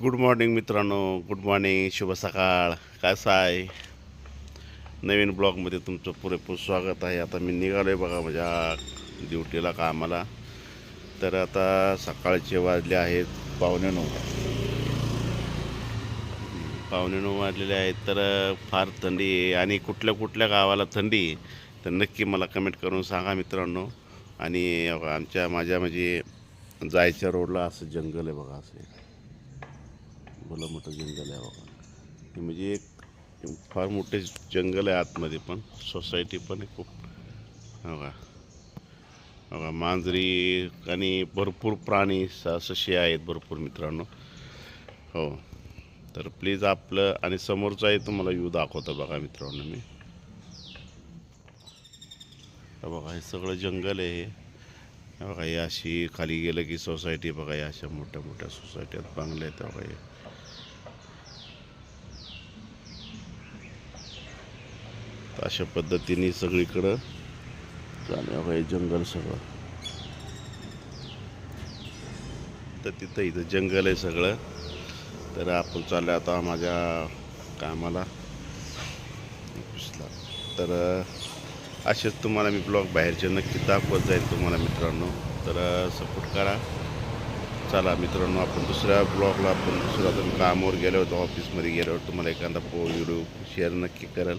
Good morning मित्रांनो. Good morning शुभ सकाळ. कसं आहे? नवीन ब्लॉगमध्ये तुमचं पुरेपूर स्वागत आहे. आता मी निघालो आहे बघा माझ्या ड्युटीला कामाला. तर आता सकाळचे वाजले आहेत पावणे नऊ. पावणे नऊ वाजलेले आहेत. तर फार थंडी आहे आणि कुठल्या कुठल्या गावाला थंडी आहे तर नक्की मला कमेंट करून सांगा मित्रांनो. आणि आमच्या माझ्या म्हणजे जायच्या रोडला असं जंगल आहे बघा असं. भलं मोठं जंगल आहे बघा हे म्हणजे एक फार मोठे जंगल आहे आतमध्ये पण. सोसायटी पण आहे खूप. हो का हो का मांजरी आणि भरपूर प्राणी स- ससे आहेत भरपूर मित्रांनो. हो. तर प्लीज आपलं आणि समोरचा आहे तुम्हाला व्यू दाखवतो बघा मित्रांनो मी. बघा हे सगळं जंगल आहे बघा हे अशी खाली गेलं की सोसायटी बघा या अशा मोठ्या मोठ्या सोसायट्यात बांगल्या आहेत बघा तर अशा पद्धतीने सगळीकडं चालू बघा हे जंगल सगळं. तर तिथं इथं जंगल आहे सगळं. तर आपण चाललो आता माझ्या कामाला. ऑफिसला तर असेच तुम्हाला मी ब्लॉग बाहेरचे नक्की दाखवत जाईल तुम्हाला मित्रांनो. तर सपोर्ट करा. चला मित्रांनो आपण दुसऱ्या ब्लॉगला आपण दुसऱ्या तुम्ही कामावर गेलो होतो. ऑफिसमध्ये गेल्यावर तुम्हाला एखादा पो व्हिडिओ शेअर नक्की करेल.